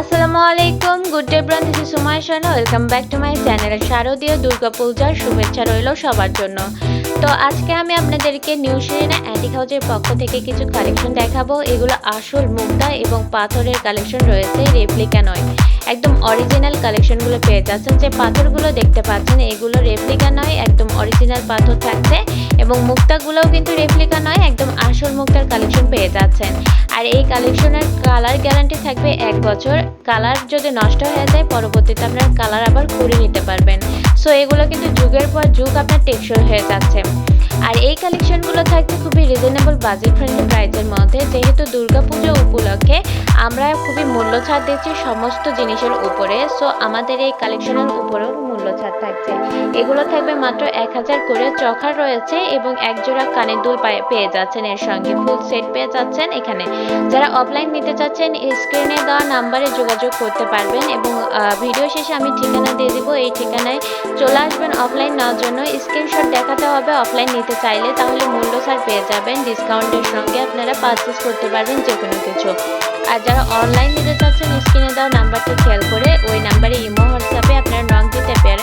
আসসালামু আলাইকুম good day ব্রান দিস সুমাই সানা welcome back to my channel শারদীয় দুর্গাপূজার শুভেচ্ছা রইল সবার জন্য। তো আজকে আমি আপনাদেরকে নিউ শিরিনা অ্যাটিক হাউসের পক্ষ থেকে কিছু কালেকশন দেখাবো, এগুলো আসল মুক্তা এবং পাথরের কালেকশন রয়েছে রেপ্লিকা নয়। একদম অরিজিনাল কালেকশনগুলো পেয়ে যাচ্ছেন। যে পাথরগুলো দেখতে পাচ্ছেন, এগুলো রেপ্লিকা নয়, একদম অরিজিনাল পাথর থাকছে এবং মুক্তাগুলোও কিন্তু রেপ্লিকা নয়, একদম আসল মুক্তার কালেকশন পেয়ে যাচ্ছেন। আর এই কালেকশনের কালার গ্যারান্টি থাকবে এক বছর। কালার যদি নষ্ট হয়ে যায়, পরবর্তীতে আপনার কালার আবার করে নিতে পারবেন। সো এগুলো কিন্তু যুগের পর যুগ আপনার টেকসই হয়ে যাচ্ছে। আর এই কালেকশনগুলো থাকছে খুবই রিজনেবল বাজেট ফ্রেন্ডলি প্রাইসের মধ্যে। যেহেতু দুর্গাপুজো উপলক্ষে আমরা খুবই মূল্য ছাড় দিচ্ছি সমস্ত জিনিসের উপরে সো আমাদের এই কালেকশনের উপরেও মূল্য ছাড় থাকছে। এগুলো থাকবে মাত্র এক হাজার করে চখার রয়েছে এবং এক জোড়া কানের দুল পায়ে- যাচ্ছেন এর সঙ্গে। ফুল সেট পেয়ে যাচ্ছেন এখানে। যারা অফলাইন নিতে চাচ্ছেন স্ক্রিনে দেওয়া নাম্বারে যোগাযোগ করতে পারবেন এবং ভিডিও শেষে আমি ঠিকানা দিয়ে দিব। এই ঠিকানায় চলে আসবেন অফলাইন নেওয়ার জন্য। স্ক্রিনশট দেখাতে হবে অফলাইন নিতে চাইলে, তাহলে মূল্য ছাড় পেয়ে যাবেন। ডিসকাউন্টের সঙ্গে আপনারা পারচেস করতে পারবেন যে কোনো কিছু। আর যারা অনলাইন নিতে চাচ্ছেন স্ক্রিনে দেওয়া নাম্বারটি খেয়াল করে ওই নাম্বারে ইমো হোয়াটসঅ্যাপে আপনারা নক দিতে পারেন।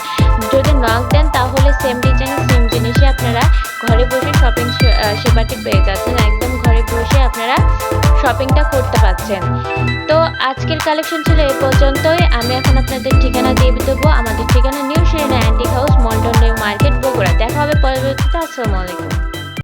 যদি নক দেন, তাহলে সেম ডিজাইন সেম জিনিসে আপনারা ঘরে বসে শপিং সেবাটি পেয়ে যাচ্ছেন। একদম ঘরে বসে আপনারা শপিংটা করতে পারছেন। তো আজকের কালেকশন ছিল এই পর্যন্তই। আমি এখন আপনাদের ঠিকানা দিয়ে দেবো। আমাদের ঠিকানা new Sherina antique house Mondal new market Bogura. দেখা হবে পরবর্তীতে। আসসালামু আলাইকুম।